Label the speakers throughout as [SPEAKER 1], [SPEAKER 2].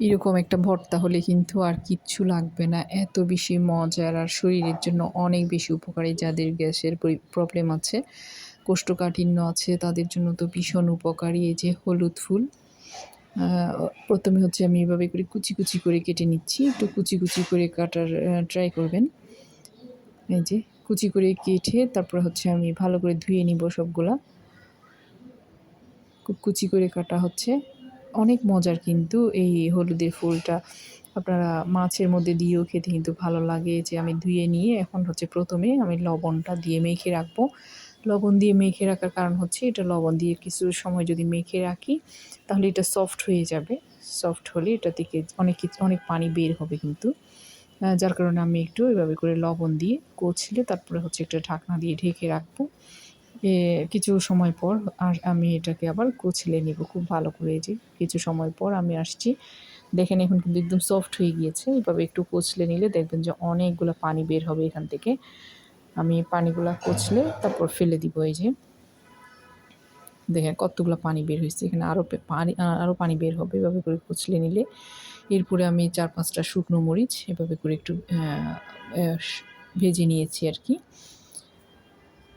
[SPEAKER 1] এরকম একটা ভর্তা হলে কিন্তু আর কিচ্ছু লাগবে না। এত বেশি মজার আর শরীরের জন্য অনেক বেশি উপকারী যাদের গ্যাসের প্রবলেম আছে, কোষ্ঠকাঠিন্য আছে, তাদের জন্য তো ভীষণ উপকারী এই যে হলুদ ফুল। প্রথমে হচ্ছে আমি এভাবে করে কুচি কুচি করে কেটে নিচ্ছি, একটু কুচি কুচি করে কাটার ট্রাই করবেন। এই যে কুচি করে কেটে তারপর হচ্ছে আমি ভালো করে ধুয়ে নিব সবগুলা। খুব কুচি করে কাটা হচ্ছে। অনেক মজার কিন্তু এই হলুদের ফুলটা। আপনারা মাছের মধ্যে দিয়েও খেতে কিন্তু ভালো লাগে। যে আমি ধুয়ে নিয়ে এখন হচ্ছে প্রথমে আমি লবণটা দিয়ে মেখে রাখব। লবণ দিয়ে মেখে রাখার কারণ হচ্ছে এটা লবণ দিয়ে কিছু সময় যদি মেখে রাখি, তাহলে এটা সফট হয়ে যাবে। সফট হলে এটা থেকে অনেক কিছু, অনেক পানি বের হবে কিন্তু। যার কারণে আমি একটু এভাবে করে লবণ দিয়ে কচলে তারপরে হচ্ছে একটা ঢাকনা দিয়ে ঢেকে রাখব। কিছু সময় পর আর আমি এটাকে আবার কুচলে নিব খুব ভালো করে যে। কিছু সময় পর আমি আসছি। দেখেন এখন কিন্তু একদম সফট হয়ে গিয়েছে। এভাবে একটু কুচলে নিলে দেখবেন যে অনেকগুলো পানি বের হবে এখান থেকে। আমি পানিগুলো কুচলে তারপর ফেলে দিব এই যে। দেখেন কতগুলো পানি বের হয়েছে। এখানে আরও পানি আরও পানি বের হবে এভাবে করে কুচলে নিলে। এরপরে আমি চার পাঁচটা শুকনো মরিচ এভাবে করে একটু ভেজে নিয়েছি আর কি।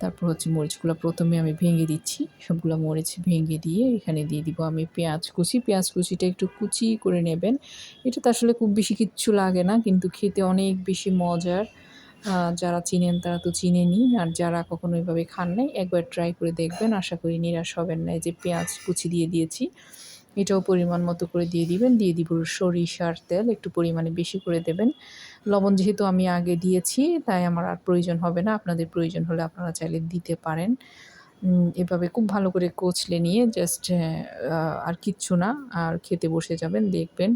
[SPEAKER 1] তারপর হচ্ছে মরিচগুলো প্রথমে আমি ভেঙে দিচ্ছি। সবগুলো মরিচ ভেঙে দিয়ে এখানে দিয়ে দিব আমি পেঁয়াজ কুচি। পেঁয়াজ কুচিটা একটু কুচি করে নেবেন। এটা তো আসলে খুব বেশি কিচ্ছু লাগে না, কিন্তু খেতে অনেক বেশি মজার। যারা চিনেন তারা তো চিনেনি আর যারা কখনো ওইভাবে খান নাই, একবার ট্রাই করে দেখবেন। আশা করি নিরাশ হবেন না। যে পেঁয়াজ কুচি দিয়ে দিয়েছি। এটাও পরিমাণ মতো করে দিয়ে দিবেন, দিয়ে দিব সরিষার তেল, একটু পরিমাণে বেশি করে দেবেন। লবণ যেহেতু আমি আগে দিয়েছি, তাই আমার আর প্রয়োজন হবে না, আপনাদের প্রয়োজন হলে আপনারা চাইলে দিতে পারেন। এভাবে খুব ভালো করে কোচলে নিয়ে জাস্ট আর কিচ্ছু না, আর খেতে বসে যাবেন, দেখবেন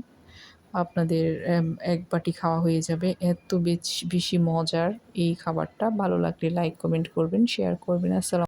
[SPEAKER 1] আপনাদের এক বাটি খাওয়া হয়ে যাবে। এত বেশি বেশি মজার এই খাবারটা। ভালো লাগলে লাইক কমেন্ট করবেন শেয়ার করবেন। আসসালাম